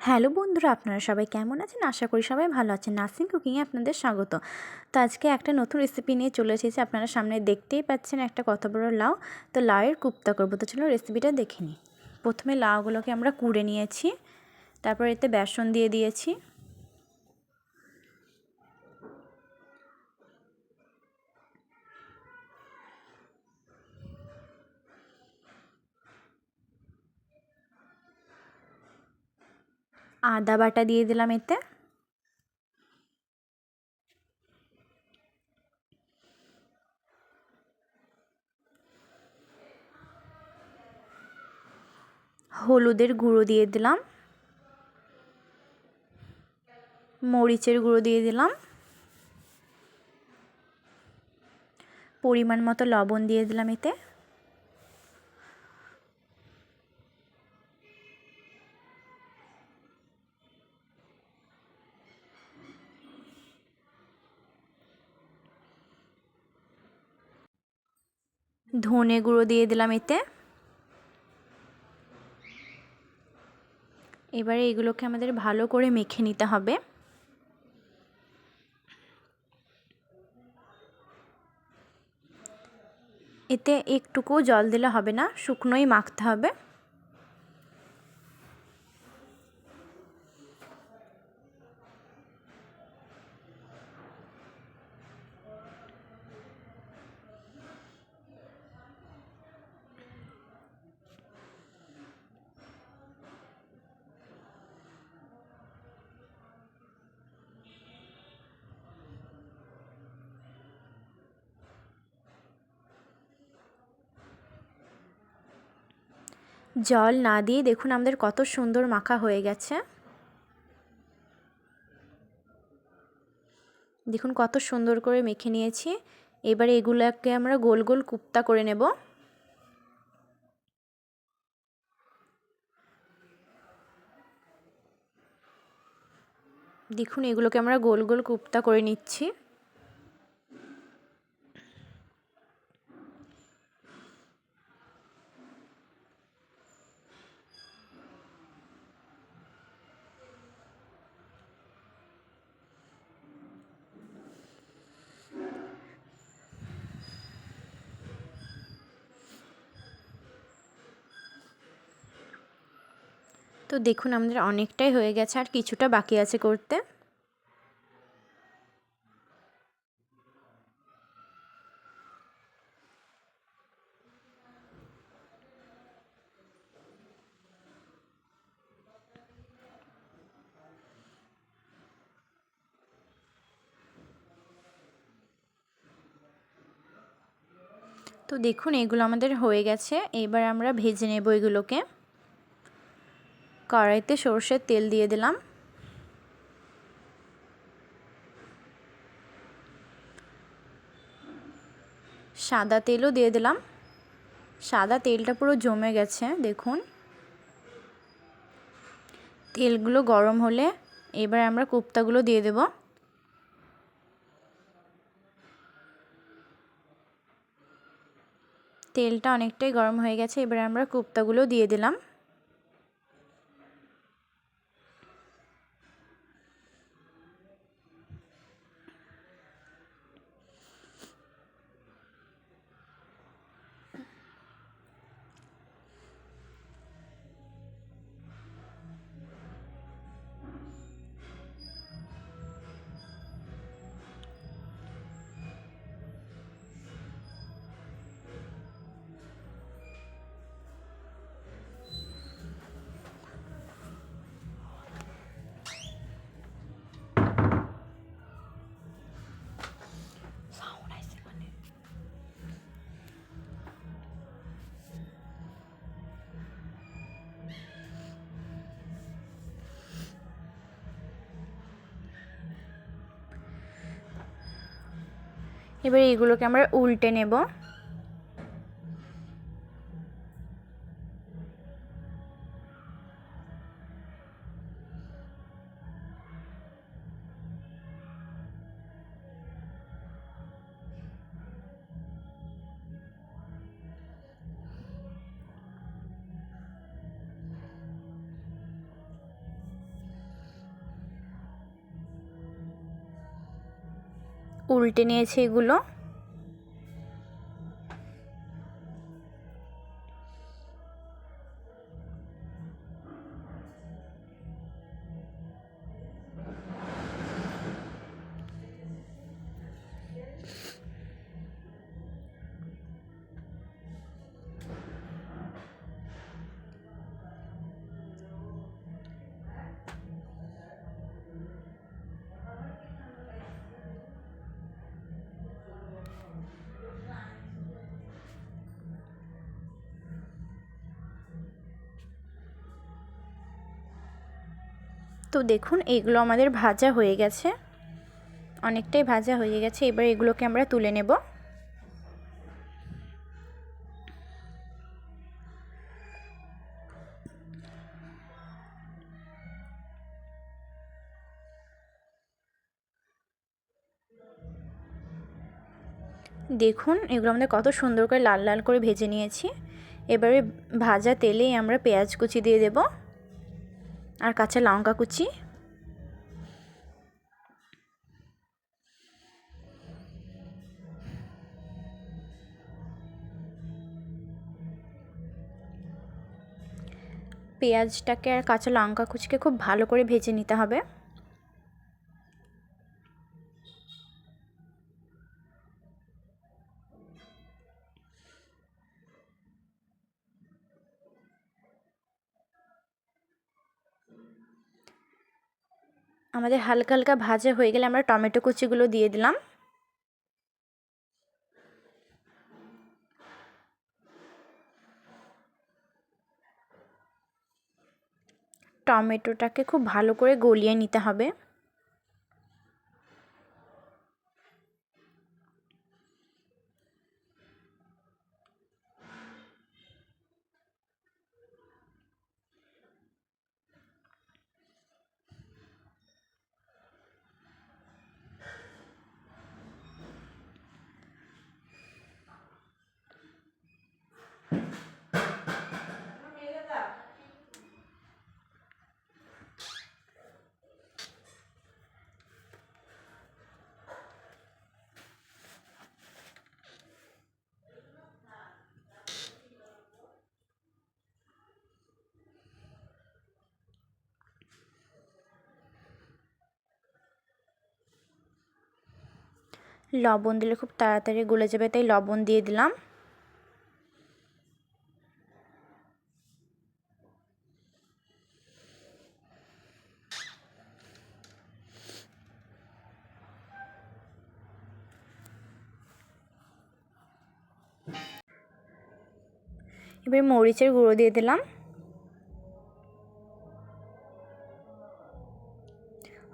Hello বন্ধুরা, আপনারা সবাই কেমন আছেন? আশা করি সবাই ভালো আছেন। নাসিং কুকিংয়ে আপনাদের স্বাগত। তো আজকে একটা নতুন রেসিপি নিয়ে চলে এসেছি। আপনারা সামনে দেখতেই পাচ্ছেন একটা কত বড় লাউ। তো লাউয়ের কুপ্তা করব। তো চলো রেসিপিটা দেখে নিই। প্রথমে লাউগুলোকে আমরা কুড়ে নিয়েছি। তারপর এতে বেসন দিয়ে দিয়েছি। আদা বাটা দিয়ে দিলাম এতে। হলুদের গুঁড়ো দিয়ে দিলাম। মরিচের গুঁড়ো দিয়ে দিলাম। পরিমাণ মতো লবণ দিয়ে দিলাম এতে। ধনে গুঁড়ো দিয়ে দিলাম এতে। এবারে এগুলোকে আমাদের ভালো করে মেখে নিতে হবে। এতে একটুকুও জল দিলে হবে না, শুকনোই মাখতে হবে। জল না দিয়ে দেখুন আমাদের কত সুন্দর মাখা হয়ে গেছে। দেখুন কত সুন্দর করে মেখে নিয়েছি। এবারে এগুলোকে আমরা গোল গোল কুপ্তা করে নেব। দেখুন এগুলোকে আমরা গোল গোল কুপ্তা করে নিচ্ছি। তো দেখুন, আমাদের অনেকটাই হয়ে গেছে আর কিছুটা বাকি আছে করতে। তো দেখুন, এগুলো আমাদের হয়ে গেছে। এবার আমরা ভেজে নেব এগুলোকে। কড়াইতে সর্ষের তেল দিয়ে দিলাম। সাদা তেলও দিয়ে দিলাম। সাদা তেলটা পুরো জমে গেছে, দেখুন। তেলগুলো গরম হলে এবার আমরা কোপ্তাগুলো দিয়ে দেব। তেলটা অনেকটাই গরম হয়ে গেছে, এবার আমরা কোপ্তাগুলো দিয়ে দিলাম। এবার এগুলোকে আমরা উল্টে নেব। উল্টে নিয়েছি এগুলো। তো দেখুন, এগুলো আমাদের ভাজা হয়ে গেছে। অনেকটাই ভাজা হয়ে গেছে। এবার এগুলোকে আমরা তুলে নেব। দেখুন, এগুলো আমাদের কত সুন্দর করে লাল লাল করে ভেজে নিয়েছি। এবারে ভাজা তেলেই আমরা পেঁয়াজ কুচি দিয়ে দেব। আর কাঁচা লঙ্কা কুচি। পেঁয়াজটাকে আর কাঁচা লঙ্কা কুচিকে খুব ভালো করে ভেজে নিতে হবে। আমাদের হালকা হালকা ভাজা হয়ে গেলে আমরা টমেটো কুচিগুলো দিয়ে দিলাম। টমেটোটাকে খুব ভালো করে গলিয়ে নিতে হবে। লবণ দিলে খুব তাড়াতাড়ি গলে যাবে, তাই লবণ দিয়ে দিলাম। এবার মরিচের গুঁড়ো দিয়ে দিলাম।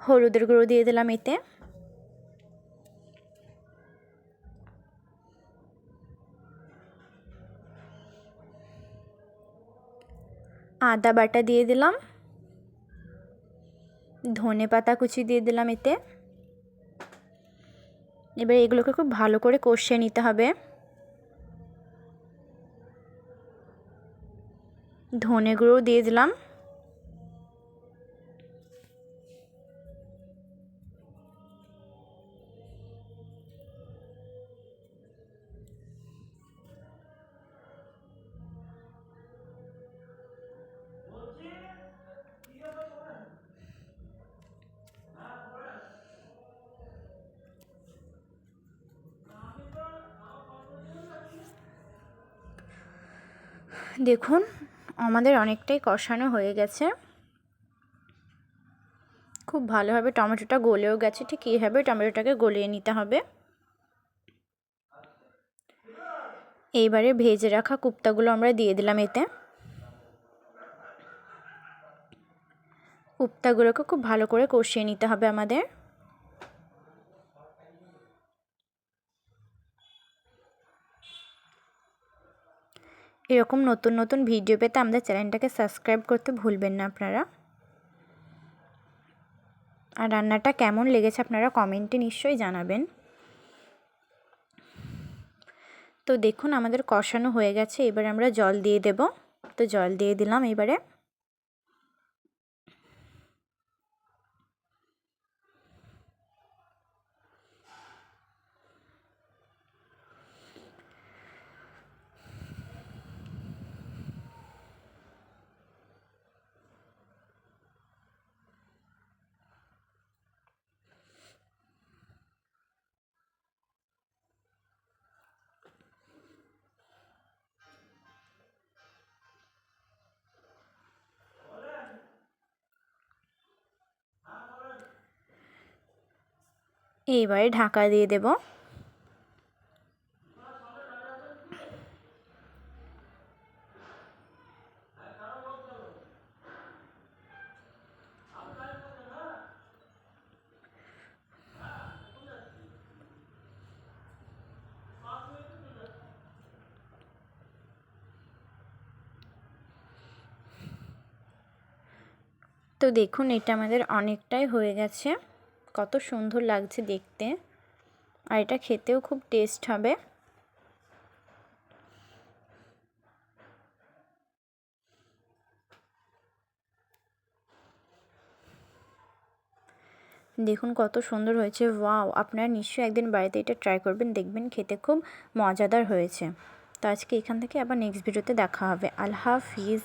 হলুদের গুঁড়ো দিয়ে দিলাম এতে। আদা বাটা দিয়ে দিলাম। ধনে পাতা কুচি দিয়ে দিলাম এতে। এবার এগুলোকে খুব ভালো করে কষিয়ে নিতে হবে। ধনে গুঁড়ো দিয়ে দিলাম। দেখুন, আমাদের অনেকটাই কষানো হয়ে গেছে। খুব ভালোভাবে টমেটোটা গলেও গেছে, ঠিক এইভাবে টমেটোটাকে গলিয়ে নিতে হবে। এইবারে ভেজে রাখা কুপ্তাগুলো আমরা দিয়ে দিলাম এতে। কুপ্তাগুলোকে খুব ভালো করে কষিয়ে নিতে হবে আমাদের। এরকম নতুন নতুন ভিডিও পেতে আমাদের চ্যানেলটাকে সাবস্ক্রাইব করতে ভুলবেন না আপনারা। আর রান্নাটা কেমন লেগেছে আপনারা কমেন্টে নিশ্চয়ই জানাবেন। তো দেখুন আমাদের কষানো হয়ে গেছে, এবার আমরা জল দিয়ে দেব। তো জল দিয়ে দিলাম এবারে। এইবারে ঢাকা দিয়ে দেব। তো দেখুন এটা আমাদের অনেকটাই হয়ে গেছে। কত সুন্দর লাগছে দেখতে। আর এটা খেতেও খুব টেস্ট হবে। দেখুন কত সুন্দর হয়েছে, ওয়াও! আপনারা নিশ্চয়ই একদিন বাড়িতে এটা ট্রাই করবেন, দেখবেন খেতে খুব মজাদার হয়েছে। তো আজকে এখান থেকে আবার নেক্সট ভিডিওতে দেখা হবে। আল্লাহ হাফিজ!